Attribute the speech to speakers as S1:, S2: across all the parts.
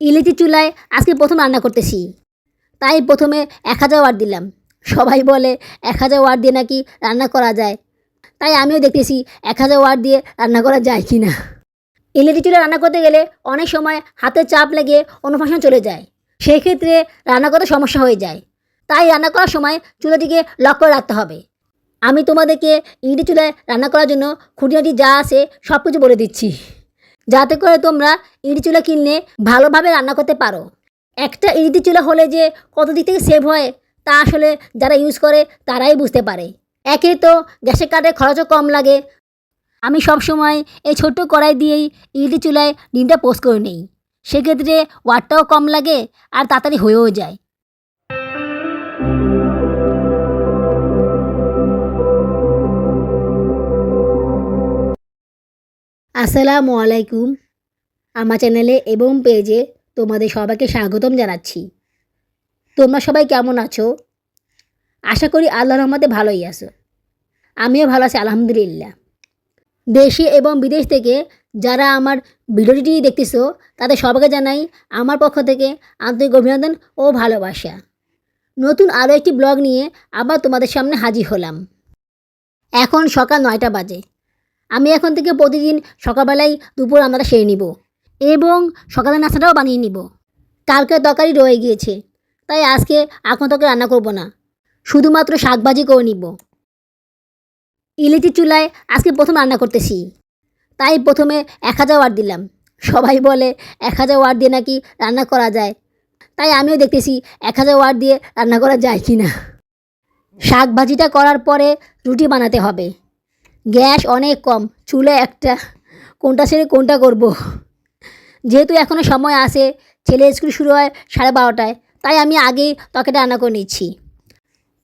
S1: Electric চুলায় আজকে প্রথম রান্না করতেছি। তাই প্রথমে এক হাজার ওয়াট দিলাম। সবাই বলে এক হাজার ওয়াট দিয়ে নাকি রান্না করা যায়। তাই আমিও দেখতেছি এক হাজার ওয়াট দিয়ে রান্না করা যায় কি না ইলেকট্রিক চুলা রান্না করতে গেলে অনেক সময় হাতে চাপ লেগে অনুফাশন চলে যায়। সেই ক্ষেত্রে রান্না করতে সমস্যা হয়ে যায়। তাই রান্না করার সময় চুলাটিকে লক করে রাখতে হবে। আমি তোমাদেরকে ইলেকট্রিক চুলায় রান্না করার জন্য খুঁটিনাটি যা আছে সব কিছু বলে দিচ্ছি। যাতে করে তোমরা ইঁড়ি চুলা কিনলে ভালোভাবে রান্না করতে পারো। একটা ইঁড়িতে চুলা হলে যে কত দিক থেকে সেভ হয়, তা আসলে যারা ইউজ করে, তারাই বুঝতে পারে। একে তো গ্যাসের কাঠের খরচও কম লাগে। আমি সব সময় এই ছোট্ট কড়াই দিয়েই ইঁড়ি চুলায় ডিমটা পোস্ট করে নিই। সেক্ষেত্রে ওয়াটটাও কম লাগে আর তাড়াতাড়ি হয়েও যায়। আসসালামু আলাইকুম। আমার চ্যানেলে এবং পেজে তোমাদের সবাইকে স্বাগতম জানাচ্ছি। তোমরা সবাই কেমন আছো? আশা করি আল্লাহ রহমতে ভালোই আছো। আমিও ভালো আছি, আলহামদুলিল্লাহ। দেশে এবং বিদেশ থেকে যারা আমার ভিডিওটি দেখতেছো, তাদের সবাইকে জানাই আমার পক্ষ থেকে আন্তরিক অভিনন্দন ও ভালোবাসা। নতুন আরও একটি ব্লগ নিয়ে আবার তোমাদের সামনে হাজির হলাম। এখন সকাল নয়টা বাজে। আমি এখন থেকে প্রতিদিন সকালবেলায় দুপুর আমরা সেরে নিব এবং সকালের নাস্তাটাও বানিয়ে নিব। কালকে তরকারি রয়ে গিয়েছে, তাই আজকে এখন তোকে রান্না করব না, শুধুমাত্র শাকভাজি করে নিব। ইলেকট্রিক চুলায় আজকে প্রথম রান্না করতেছি, তাই প্রথমে এক হাজার ওয়াট দিলাম। সবাই বলে এক হাজার ওয়াট দিয়ে নাকি রান্না করা যায়, তাই আমিও দেখতেছি এক হাজার ওয়াট দিয়ে রান্না করা যায় কি না শাক ভাজিটা করার পরে রুটি বানাতে হবে। গ্যাস অনেক কম, চুলে একটা, কোনটা ছেড়ে কোনটা করব। যেহেতু এখনও সময় আছে, ছেলে স্কুল শুরু হয় সাড়ে বারোটায়, তাই আমি আগেই তরকারিটা রান্না করে নিচ্ছি।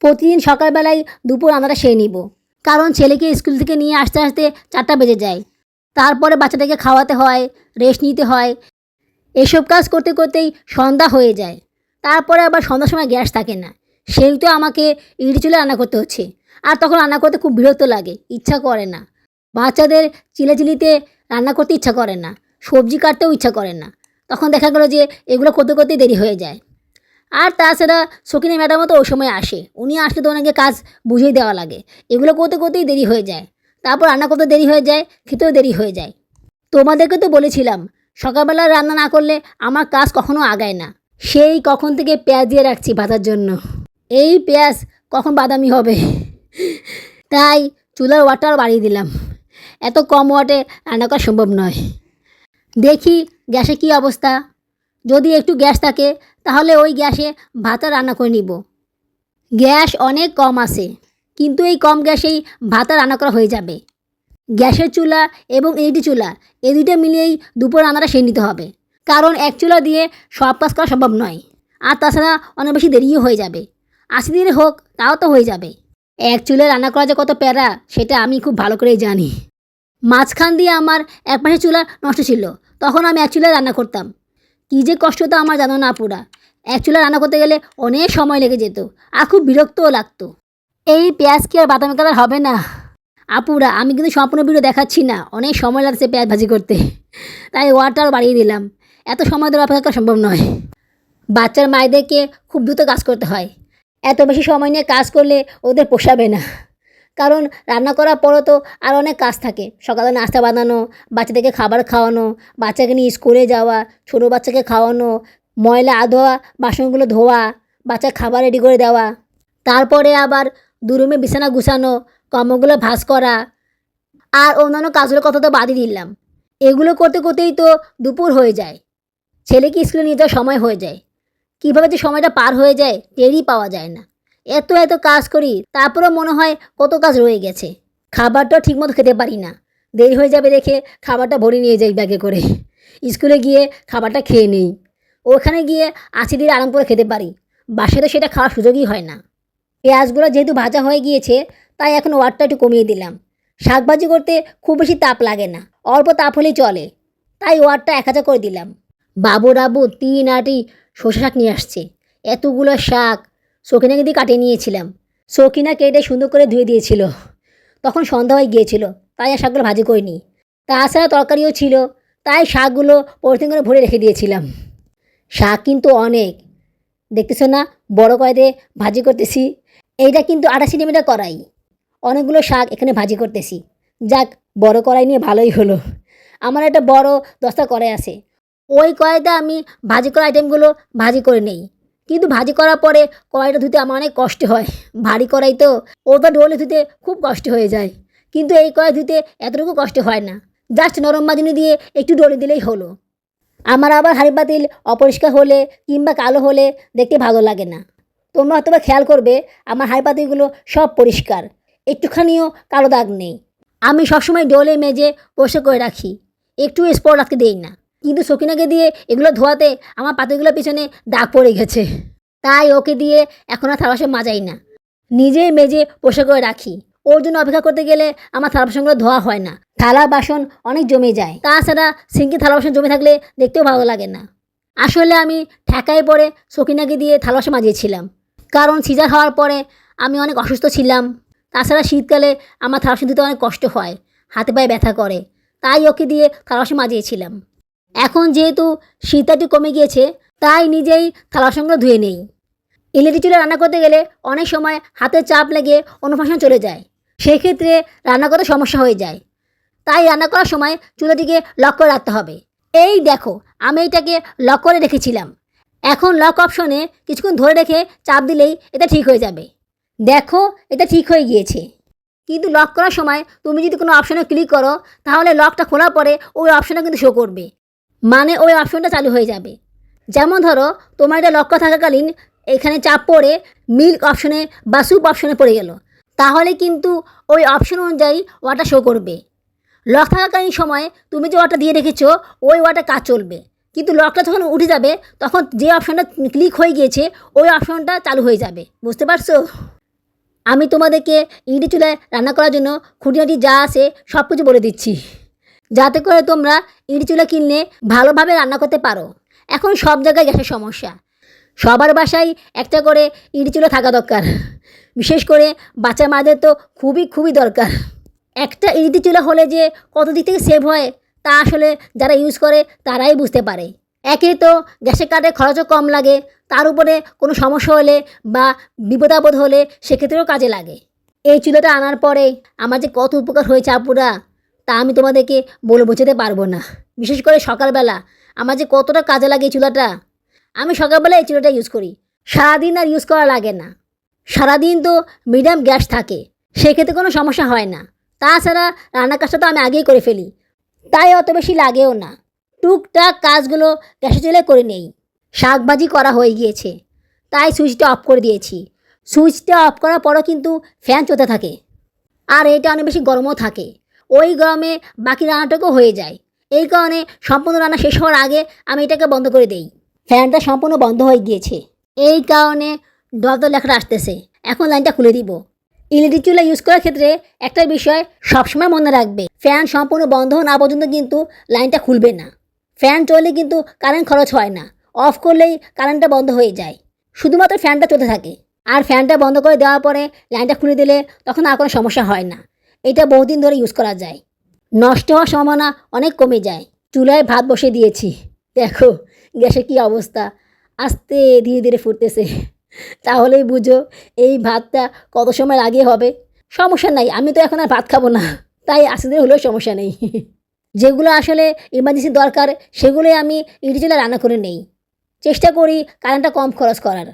S1: প্রতিদিন সকালবেলায় দুপুর রান্নাটা সেরে নিব, কারণ ছেলেকে স্কুল থেকে নিয়ে আসতে আসতে চারটা বেজে যায়। তারপরে বাচ্চাটাকে খাওয়াতে হয়, রেস্ট নিতে হয়। এসব কাজ করতে করতেই সন্ধ্যা হয়ে যায়। তারপরে আবার সন্ধ্যার সময় গ্যাস থাকে না সেই তো আমাকে ইডি চুলে রান্না করতে হচ্ছে। আর তখন রান্না করতে খুব বিরক্ত লাগে, ইচ্ছা করে না। বাচ্চাদের চিলেচিলিতে রান্না করতে ইচ্ছা করে না, সবজি কাটতেও ইচ্ছা করে না। তখন দেখা গেলো যে এগুলো করতে করতেই দেরি হয়ে যায়। আর তাছাড়া সকিনা ম্যাডামও তো ওই সময় আসে, উনি আসলে তো ওনাকে কাজ বুঝিয়ে দেওয়া লাগে। এগুলো করতে করতেই দেরি হয়ে যায়, তারপর রান্না করতে দেরি হয়ে যায়, খেতেও দেরি হয়ে যায়। তোমাদেরকে তো বলেছিলাম, সকালবেলা রান্না না করলে আমার কাজ কখনো আগায় না। সেই কখন থেকে পেঁয়াজ দিয়ে রাখছি ভাজার জন্য। এই পেঁয়াজ কখন বাদামি হবে? তাই চুলার ওয়াটার বাড়িয়ে দিলাম। এত কম ওয়াটে রান্না করা সম্ভব নয়। দেখি গ্যাসে কি অবস্থা। যদি একটু গ্যাস থাকে, তাহলে ওই গ্যাসে ভাতটা রান্না করে নিব। গ্যাস অনেক কম আছে, কিন্তু এই কম গ্যাসেই ভাতটা রান্না করা হয়ে যাবে। গ্যাসের চুলা এবং এইটি চুলা এই দুইটা মিলিয়েই দুপুর রান্নাটা সেরে নিতে হবে। কারণ এক চুলা দিয়ে সব কাজ করা সম্ভব নয়। আর তাছাড়া অনেক বেশি দেরিও হয়ে যাবে। আশি দিনে হোক, তাও তো হয়ে যাবে। এক চুলে রান্না করা যে কত প্যারা, সেটা আমি খুব ভালো করেই জানি। মাঝখান দিয়ে আমার এক পাশে চুলা নষ্ট ছিল, তখন আমি এক চুলে রান্না করতাম। কী যে কষ্ট তো আমার জানো না পুরা। এক চুলা রান্না করতে গেলে অনেক সময় লেগে যেত, আর খুব বিরক্তও লাগতো। এই পেঁয়াজ কি আর বাদামি কালার হবে না? আপুরা, আমি কিন্তু সম্পূর্ণ ভিডিও দেখাচ্ছি না, অনেক সময় লাগছে পেঁয়াজ ভাজি করতে। তাই ওয়াটার বাড়িয়ে দিলাম। এত সময় ধরে অপেক্ষা করা সম্ভব নয়। বাচ্চার মায়েদেরকে খুব দ্রুত কাজ করতে হয়। এত বেশি সময় নিয়ে কাজ করলে ওদের পোষাবে না। কারণ রান্না করার পরও তো আর অনেক কাজ থাকে। সকালে নাস্তা বানানো, বাচ্চাদেরকে খাবার খাওয়ানো, বাচ্চাকে নিয়ে স্কুলে যাওয়া, ছোটো বাচ্চাকে খাওয়ানো, ময়লা আধোয়া বাসনগুলো ধোয়া, বাচ্চার খাবার রেডি করে দেওয়া। তারপরে আবার দুরুমে বিছানা গুছানো কর্মগুলো ভাস করা আর অন্যান্য কাজগুলোর কথা তো বাদই দিলাম। এগুলো করতে করতেই তো দুপুর হয়ে যায়। ছেলেকে স্কুলে নিয়ে যাওয়ার সময় হয়ে যায়। কীভাবে যে সময়টা পার হয়ে যায় টেরই পাওয়া যায় না। এত এত কাজ করি, তারপরেও মনে হয় কত কাজ রয়ে গেছে। খাবারটাও ঠিকমতো খেতে পারি না। দেরি হয়ে যাবে দেখে খাবারটা ভরে নিয়ে যাই ব্যাগে করে। স্কুলে গিয়ে খাবারটা খেয়ে নেই। ওখানে গিয়ে আশি দিন আরাম করে খেতে পারি। বাসায় তো সেটা খাওয়ার সুযোগই হয় না। পেঁয়াজগুলো যেহেতু ভাজা হয়ে গিয়েছে, তাই এখন ওয়াটটা একটু কমিয়ে দিলাম। শাকভাজি করতে খুব বেশি তাপ লাগে না, অল্প তাপ হলেই চলে। তাই ওয়াটটা এক হাজার করে দিলাম। বাবু রাবু তিন আটি সর্ষে শাক নিয়ে আসছে। এতগুলো শাক সকিনাকে দিয়ে কাটিয়ে নিয়েছিলাম। সকিনা কেটে সুন্দর করে ধুয়ে দিয়েছিল। তখন সন্ধ্যা হয়ে গিয়েছিল, তাই আর শাকগুলো ভাজি করিনি। তাছাড়া তরকারিও ছিল, তাই শাকগুলো পলিথিন করে ভরে রেখে দিয়েছিলাম। শাক কিন্তু অনেক। দেখতেছো না, বড় কয়দে ভাজি করতেছি। এইটা কিন্তু আটা সেন্টিমিটার করাই অনেকগুলো শাক এখানে ভাজি করতেছি। যাক, বড় কড়াই নিয়ে ভালোই হলো। আমার একটা বড় দস্তা কড়াই আছে। ওই কড়াইতে আমি ভাজি করা আইটেমগুলো ভাজি করে নেই। কিন্তু ভাজি করার পরে কড়াইটা ধুতে আমার অনেক কষ্ট হয়। ভারী কড়াই তো ওটা ডোলে ধুতে খুব কষ্ট হয়ে যায়। কিন্তু এই কড়াই ধুতে এতটুকু কষ্ট হয় না। জাস্ট নরম মাজনি দিয়ে একটু ডলে দিলেই হলো। আমার আবার হাঁড়ি পাতিল অপরিষ্কার হলে কিংবা কালো হলে দেখতে ভালো লাগে না। তোমরা হয়তো খেয়াল করবে, আমার হাঁড়ি পাতিলগুলো সব পরিষ্কার। একটুখানিও কালো দাগ নেই। আমি সবসময় ডোলে মেজে বসে করে রাখি। একটু স্পট রাখতে দেই না। কিন্তু সকিনাকে দিয়ে এগুলো ধোয়াতে আমার পাতিলগুলোর পিছনে দাগ পড়ে গেছে। তাই ওকে দিয়ে এখন আর থালা বাসন মাজাই না। নিজেই মেজে বসে করে রাখি। ওর জন্য অপেক্ষা করতে গেলে আমার থালা বাসনগুলো ধোয়া হয় না। থালা বাসন অনেক জমে যায়। তাছাড়া সিঙ্কি থালা বাসন জমে থাকলে দেখতেও ভালো লাগে না। আসলে আমি ঠেকায় পরে সকিনাকে দিয়ে থালা বাসন মাজিয়েছিলাম। কারণ সিজার হওয়ার পরে আমি অনেক অসুস্থ ছিলাম। তাছাড়া শীতকালে আমার থালা বাসন ধুতে অনেক কষ্ট হয়। হাতে পায়ে ব্যথা করে। তাই ওকে দিয়ে থালা বাসন মাজিয়েছিলাম। এখন যেহেতু শীত একটু কমে গিয়েছে, তাই নিজেই থালা বাসনগুলো ধুয়ে নেই। ইলেকট্রিক চুলে রান্না করতে গেলে অনেক সময় হাতে চাপ লেগে অনুফাশন চলে যায়। সেক্ষেত্রে রান্না করতে সমস্যা হয়ে যায়। তাই রান্না করার সময় চুলাটিকে লক করে রাখতে হবে। এই দেখো, আমি এটাকে লক করে রেখেছিলাম। এখন লক অপশনে কিছুক্ষণ ধরে রেখে চাপ দিলেই এটা ঠিক হয়ে যাবে। দেখো, এটা ঠিক হয়ে গিয়েছে। কিন্তু লক করার সময় তুমি যদি কোনো অপশনে ক্লিক করো, তাহলে লকটা খোলার পরে ওই অপশনটা কিন্তু শো করবে। মানে ওই অপশনটা চালু হয়ে যাবে। যেমন ধরো, তোমার এটা লক্ষ্য থাকাকালীন এখানে চাপ পড়ে মিল্ক অপশনে বা স্যুপ অপশনে পড়ে গেল। তাহলে কিন্তু ওই অপশন অনুযায়ী ওয়াটা শো করবে। লক থাকাকালীন সময় তুমি যে ওয়াটা দিয়ে রেখেছো, ওই ওয়াটা কাজ চলবে। কিন্তু লকটা যখন উঠে যাবে, তখন যে অপশনটা ক্লিক হয়ে গিয়েছে, ওই অপশনটা চালু হয়ে যাবে। বুঝতে পারছ? আমি তোমাদেরকে ইডি চুলায় রান্না করার জন্য খুঁটিনাটি যা আছে সব কিছু বলে দিচ্ছি। যাতে করে তোমরা চুলা কিনলে ভালোভাবে রান্না করতে পারো। এখন সব জায়গায় গ্যাসের সমস্যা। সবার বাসায় একটা করে চুলা থাকা দরকার। বিশেষ করে বাচ্চা মাদের তো খুবই খুবই দরকার। একটা চুলা হলে যে কত দিক থেকে সেভ হয়, তা আসলে যারা ইউজ করে, তারাই বুঝতে পারে। একে তো গ্যাসের কার্ডে খরচও কম লাগে, তার উপরে কোনো সমস্যা হলে বা বিপদাপদ হলে সেক্ষেত্রেও কাজে লাগে। এই চুলাটা আনার পরে আমার যে কত উপকার হয়েছে আপুরা তা আমি তোমাদেরকে বলে বোঝাতে পারব না। বিশেষ করে সকালবেলা। আমার যে কতটা কাজে লাগে এই চুলাটা। আমি সকালবেলা এই চুলাটা ইউজ করি। সারাদিন আর ইউজ করা লাগে না। সারাদিন তো মিডিয়াম গ্যাস থাকে। সেক্ষেত্রে কোনো সমস্যা হয় না। তাছাড়া রান্নার কাজটা তো আমি আগেই করে ফেলি। তাই অত বেশি লাগেও না। টুকটাক কাজগুলো গ্যাসে চলে করে নেই। শাকভাজি করা হয়ে গিয়েছে। তাই সুইচটা অফ করে দিয়েছি। সুইচটা অফ করার পরও কিন্তু ফ্যান চলতে থাকে। আর এটা অনেক বেশি গরমও থাকে। ওই গরমে বাকি রান্নাটাকেও হয়ে যায়। এই কারণে সম্পূর্ণ রান্না শেষ হওয়ার আগে আমি এটাকে বন্ধ করে দেই। ফ্যানটা সম্পূর্ণ বন্ধ হয়ে গিয়েছে। এই কারণে দল লেখাটা আসতেছে। এখন লাইনটা খুলে দিব। ইলেকট্রিক চুলা ইউজ করার ক্ষেত্রে একটা বিষয় সবসময় মনে রাখবে। ফ্যান সম্পূর্ণ বন্ধ না পর্যন্ত কিন্তু লাইনটা খুলবে না। ফ্যান চললে কিন্তু কারেন্ট খরচ হয় না। অফ করলেই কারেন্টটা বন্ধ হয়ে যায়। শুধুমাত্র ফ্যানটা চলতে থাকে। আর ফ্যানটা বন্ধ করে দেওয়ার পরে লাইনটা খুলে দিলে তখন আর কোনো সমস্যা হয় না। এটা বহুদিন ধরে ইউজ করা যায়। নষ্ট হওয়ার সম্ভাবনা অনেক কমে যায়। চুলায় ভাত বসে দিয়েছি। দেখো, গ্যাসের কী অবস্থা। আস্তে ধীরে ধীরে ফুটতেছে। তাহলেই বুঝো, এই ভাতটা কত সময় আগে হবে। সমস্যা নাই, আমি তো এখন আর ভাত খাব না। তাই আস্তে ধীরে হলেও সমস্যা নেই। যেগুলো আসলে ইমার্জেন্সি দরকার, সেগুলোই আমি ইডিচুলে রান্না করে নেই। চেষ্টা করি কারেন্টটা কম খরচ করার।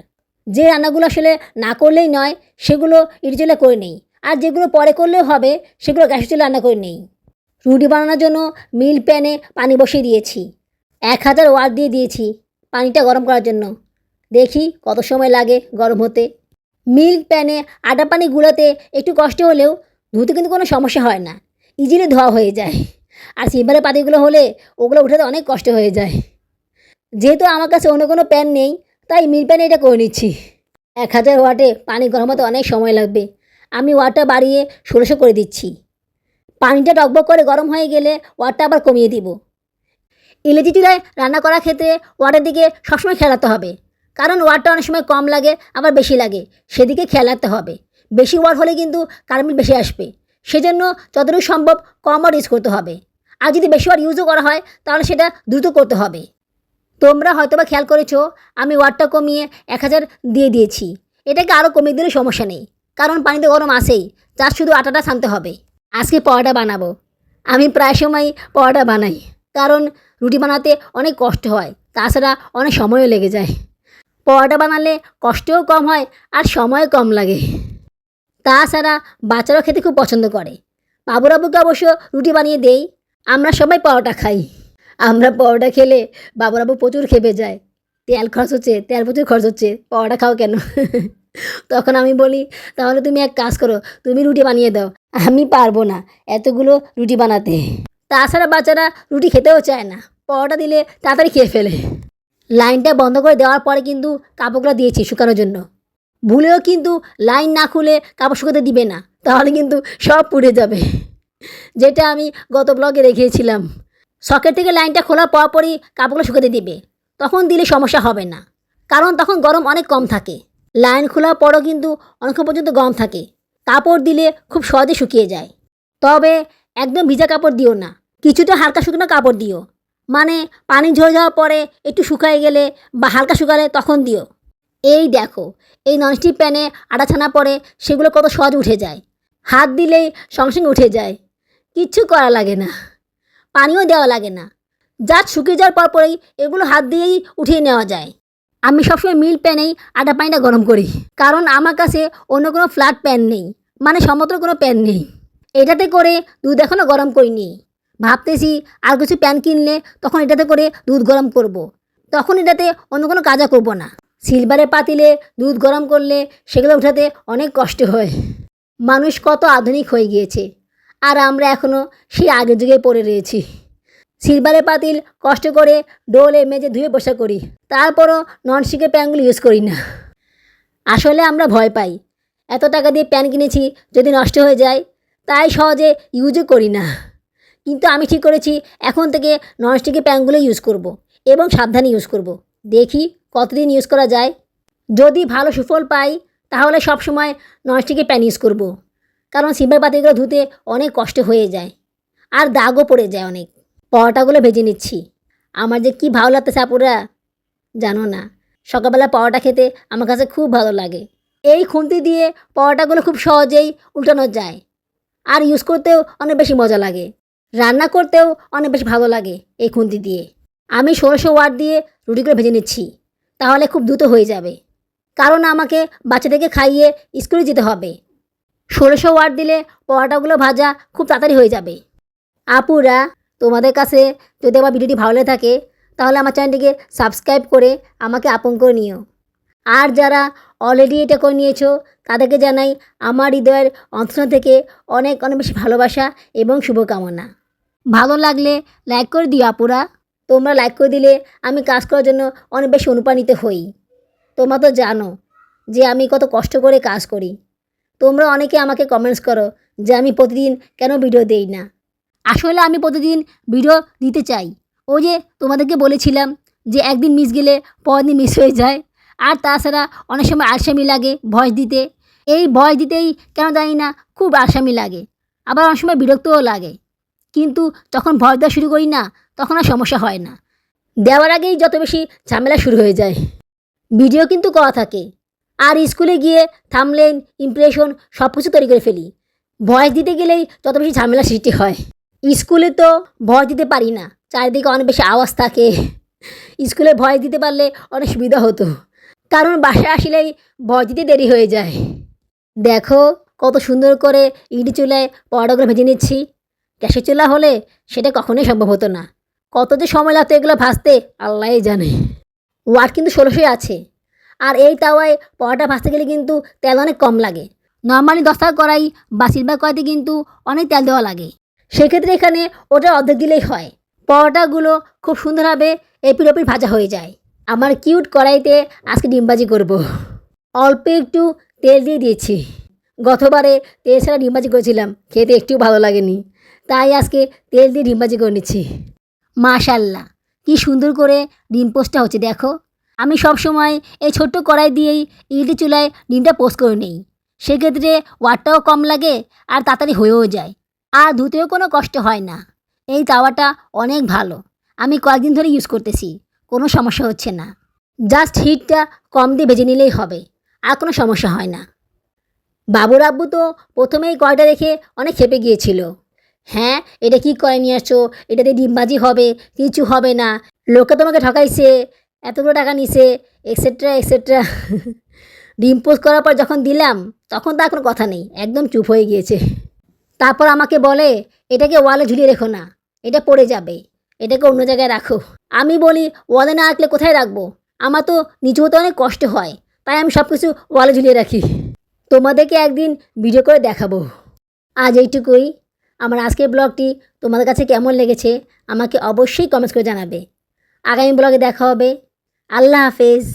S1: যে রান্নাগুলো আসলে না করলেই নয়, সেগুলো ইডিচুলে করে নেই। আর যেগুলো পরে করলেও হবে, সেগুলো গ্যাসের চুলে রান্না করে নেই। রুটি বানানোর জন্য মিল প্যানে পানি বসিয়ে দিয়েছি। এক হাজার ওয়াট দিয়ে দিয়েছি পানিটা গরম করার জন্য। দেখি কত সময় লাগে গরম হতে। মিল্ক প্যানে আটা পানি গুঁড়োতে একটু কষ্ট হলেও ধুতে কিন্তু কোনো সমস্যা হয় না। ইজিলি ধোয়া হয়ে যায়। আর সিলভারের পাতিগুলো হলে ওগুলো উঠাতে অনেক কষ্ট হয়ে যায়। যেহেতু আমার কাছে অন্য কোনো প্যান নেই, তাই মিল প্যানে এটা করে নিচ্ছি। এক হাজার ওয়াটে পানি গরম হতে অনেক সময় লাগবে। আমি ওয়াটটা বাড়িয়ে ষোলোশো করে দিচ্ছি। পানিটা টকবক করে গরম হয়ে গেলে ওয়াটটা আবার কমিয়ে দিব। ইলেকট্রিক চুলায় রান্না করার ক্ষেত্রে ওয়াটের দিকে সবসময় খেয়াল রাখতে হবে। কারণ ওয়াটটা অনেক সময় কম লাগে, আবার বেশি লাগে। সেদিকে খেয়াল রাখতে হবে। বেশি ওয়াট হলে কিন্তু কারেন্ট বেশি আসবে। সেজন্য যতটুকু সম্ভব কম ওয়াট ইউজ করতে হবে। আর যদি বেশি ওয়াট ইউজও করা হয়, তাহলে সেটা দ্রুত করতে হবে। তোমরা হয়তোবা খেয়াল করেছ, আমি ওয়াটটা কমিয়ে এক হাজার দিয়ে দিয়েছি। এটাকে আরও কমিয়ে দিলে সমস্যা নেই। কারণ পানিতে গরম আসেই তার শুধু আটাটা ছানতে হবে। আজকে পরোটা বানাবো। আমি প্রায় সময় পরোটা বানাই, কারণ রুটি বানাতে অনেক কষ্ট হয়, তাছাড়া অনেক সময়ও লেগে যায়। পরোটা বানালে কষ্টও কম হয় আর সময়ও কম লাগে। তাছাড়া বাচ্চারাও খেতে খুব পছন্দ করে। বাবুরাবুকে অবশ্য রুটি বানিয়ে দেই, আমরা সবাই পরোটা খাই। আমরা পরোটা খেলে বাবুরাবু প্রচুর খেপে যায়। তেল খরচ হচ্ছে, তেল প্রচুর খরচ হচ্ছে, পরোটা খাও কেন? তখন আমি বলি, তাহলে তুমি এক কাজ করো, তুমি রুটি বানিয়ে দাও, আমি পারব না এতগুলো রুটি বানাতে। তাছাড়া বাচ্চারা রুটি খেতেও চায় না, পরোটা দিলে তাড়াতাড়ি খেয়ে ফেলে। লাইনটা বন্ধ করে দেওয়ার পরে কিন্তু কাপড়গুলো দিয়েছি শুকানোর জন্য। ভুলেও কিন্তু লাইন না খুলে কাপড় শুকাতে দিবে না, তাহলে কিন্তু সব পুড়ে যাবে। যেটা আমি গত ব্লগে দেখিয়েছিলাম। সকেট থেকে লাইনটা খোলার পরপরই কাপড়গুলো শুকাতে দিবে, তখন দিলে সমস্যা হবে না। কারণ তখন গরম অনেক কম থাকে। লাইন খোলার পরও কিন্তু অনেকক্ষণ পর্যন্ত গম থাকে। কাপড় দিলে খুব সহজে শুকিয়ে যায়। তবে একদম ভিজা কাপড় দিও না। কিছুটা হালকা শুকনো কাপড় দিও। মানে পানি ঝরে যাওয়ার পরে একটু শুকায় গেলে বা হালকা শুকালে তখন দিও। এই দেখো, এই ননস্টিক প্যানে আটা ছানা পরে সেগুলো কত সহজ উঠে যায়। হাত দিলেই সঙ্গে সঙ্গে উঠে যায়। কিচ্ছু করা লাগে না। পানিও দেওয়া লাগে না। যা শুকিয়ে যাওয়ার পর পরেই এগুলো হাত দিয়েই উঠিয়ে নেওয়া যায়। আমি সবসময় মিল প্যানেই আটা পানিটা গরম করি। কারণ আমার কাছে অন্য কোনো ফ্ল্যাট প্যান নেই মানে সমতল কোনো প্যান নেই। এটাতে করে দুধ এখনও গরম করিনি। ভাবতেছি আর কিছু প্যান কিনলে তখন এটাতে করে দুধ গরম করব। তখন এটাতে অন্য কোনো কাজা করব না। সিলভারের পাতিলে দুধ গরম করলে সেগুলো উঠাতে অনেক কষ্ট হয়। মানুষ কত আধুনিক হয়ে গিয়েছে। আর আমরা এখনও সেই আগের যুগে পড়ে রয়েছি। সিলভারের পাতিল, কষ্ট করে ডোলে মেজে ধুয়ে বসা করি তারপরও ননস্টিকের প্যানগুলো ইউজ করি না আসলে আমরা ভয় পাই এত টাকা দিয়ে প্যান কিনেছি, যদি নষ্ট হয়ে যায়, তাই সহজে ইউজও করি না কিন্তু আমি ঠিক করেছি, এখন থেকে ননস্টিকের প্যানগুলো ইউজ করব। এবং সাবধানে ইউজ করব। দেখি কতদিন ইউজ করা যায় যদি ভালো সুফল পাই, তাহলে সব সময় ননস্টিকের প্যান ইউজ করব। কারণ সিলভার পাতিলগুলো ধুতে অনেক কষ্ট হয়ে যায় আর দাগও পড়ে যায় অনেক পরোটাগুলো ভেজে নিচ্ছি। আমার যে কি ভালো লাগতেছে আপুরা, জানো না। সকালবেলা পরোটা খেতে আমার কাছে খুব ভালো লাগে। এই খুন্তি দিয়ে পরোটাগুলো খুব সহজেই উল্টানো যায় আর ইউজ করতেও অনেক বেশি মজা লাগে। রান্না করতেও অনেক বেশি ভালো লাগে এই খুন্তি দিয়ে। আমি ষোলোশো ওয়াট দিয়ে রুটিগুলো ভেজে নিচ্ছি, তাহলে খুব দ্রুত হয়ে যাবে। কারণ আমাকে বাচ্চাদেরকে খাইয়ে স্কুলে যেতে হবে। ষোলোশো ওয়াট দিলে পরোটাগুলো ভাজা খুব তাড়াতাড়ি হয়ে যাবে। আপুরা তোমাদের কাছে যদি আমার ভিডিওটি ভালো লেগে থাকে, তাহলে আমার চ্যানেলটিকে সাবস্ক্রাইব করে আমাকে আপন করে নিও। আর যারা অলরেডি এটা করে নিয়েছো, তাদেরকে জানাই আমার হৃদয়ের অন্তর থেকে অনেক অনেক বেশি ভালোবাসা এবং শুভকামনা। ভালো লাগলে লাইক করে দিও আপুরা। তোমরা লাইক করে দিলে আমি কাজ করার জন্য অনেক বেশি অনুপ্রাণিত হই। তোমরা তো জানো যে আমি কত কষ্ট করে কাজ করি। তোমরা অনেকে আমাকে কমেন্টস করো যে আমি প্রতিদিন কেন ভিডিও দেই না। আসলে আমি প্রতিদিন ভিডিও দিতে চাই। ও যে তোমাদেরকে বলেছিলাম যে একদিন মিস গেলে পরের দিন মিস হয়ে যায়। আর তাছাড়া অনেক সময় আলসামি লাগে ভয়েস দিতে। এই ভয়েস দিতেই কেন জানি না খুব আলসামি লাগে। আবার অনেক সময় বিরক্তও লাগে। কিন্তু যখন ভয় দেওয়া শুরু করি না, তখন আর সমস্যা হয় না। দেওয়ার আগেই যত বেশি ঝামেলা শুরু হয়ে যায়। ভিডিও কিন্তু করা থাকে। আর স্কুলে গিয়ে থামলেন ইমপ্রেশন সব কিছু তৈরি করে ফেলি। ভয়েস দিতে গেলেই যত বেশি ঝামেলা সৃষ্টি হয়। স্কুলে তো ভয় দিতে পারি না। চারিদিকে অনেক বেশি আওয়াজ থাকে। স্কুলে ভয় দিতে পারলে অনেক সুবিধা হতো। কারণ বাসায় আসলেই ভয় দিতে দেরি হয়ে যায়। দেখো কত সুন্দর করে ইডি চুলায় পরোটাগুলো ভেজে নিচ্ছি। গ্যাসের চুলা হলে সেটা কখনোই সম্ভব হতো না। কত যে সময় লাগতো এগুলো ভাজতে, আল্লাহই জানে। ওয়াট কিন্তু ষোলোশোই আছে। আর এই তাওয়ায় পরোটা ভাজতে গেলে কিন্তু তেল অনেক কম লাগে। নর্মালি দশ টাকা করাই বা সিলভার কিন্তু অনেক তেল দেওয়া লাগে। সেক্ষেত্রে এখানে ওটা অর্ধেক দিলেই হয়। পরোটাগুলো খুব সুন্দরভাবে এপির ওপির ভাজা হয়ে যায়। আমার কিউট কড়াইতে আজকে ডিমবাজি করব। অল্প একটু তেল দিয়ে দিয়েছি। গতবারে তেল ছাড়া ডিমবাজি করেছিলাম, খেতে একটু ভালো লাগেনি। তাই আজকে তেল দিয়ে ডিমবাজি করে নিচ্ছি। মাশাল্লাহ, কি সুন্দর করে ডিম পোস্টটা হচ্ছে, দেখো। আমি সব সময় এই ছোট্ট কড়াই দিয়েই ইডলি চুলায় ডিমটা পোস্ট করে নিই। সেক্ষেত্রে ওয়াটটাও কম লাগে আর তাড়াতাড়ি হয়েও যায়। আর ধুতেও কোনো কষ্ট হয় না। এই তাওয়াটা অনেক ভালো। আমি কয়েকদিন ধরে ইউজ করতেছি, কোনো সমস্যা হচ্ছে না। জাস্ট হিটটা কম দিয়ে ভেজে নিলেই হবে, আর কোনো সমস্যা হয় না। বাবুর আব্বু তো প্রথমেই কয়টা দেখে অনেক খেপে গিয়েছিল। হ্যাঁ এটা কি করে নিয়ে আসছো? এটাতে ডিমবাজি হবে, কিছু হবে না। লোকে তোমাকে ঠকাইছে, এতগুলো টাকা নিছে এক্সেট্রা এক্সেট্রা ডিম পোস্ট করার পর যখন দিলাম, তখন তার কোনো কথা নেই, একদম চুপ হয়ে গিয়েছে। তারপর আমাকে বলে, এটাকে ওয়ালে ঝুলিয়ে রেখো না, এটা পড়ে যাবে, এটাকে অন্য জায়গায় রাখো। আমি বলি, ওয়ালে না রাখলে কোথায় রাখব? আমার তো নিচু হতে অনেক কষ্ট হয়, তাই আমি সব কিছু ওয়ালে ঝুলিয়ে রাখি। তোমাদেরকে একদিন ভিডিও করে দেখাবো। আজ এইটুকুই। আমার আজকের ব্লগটি তোমাদের কাছে কেমন লেগেছে, আমাকে অবশ্যই কমেন্টস করে জানাবে। আগামী ব্লগে দেখা হবে। আল্লাহ হাফেজ।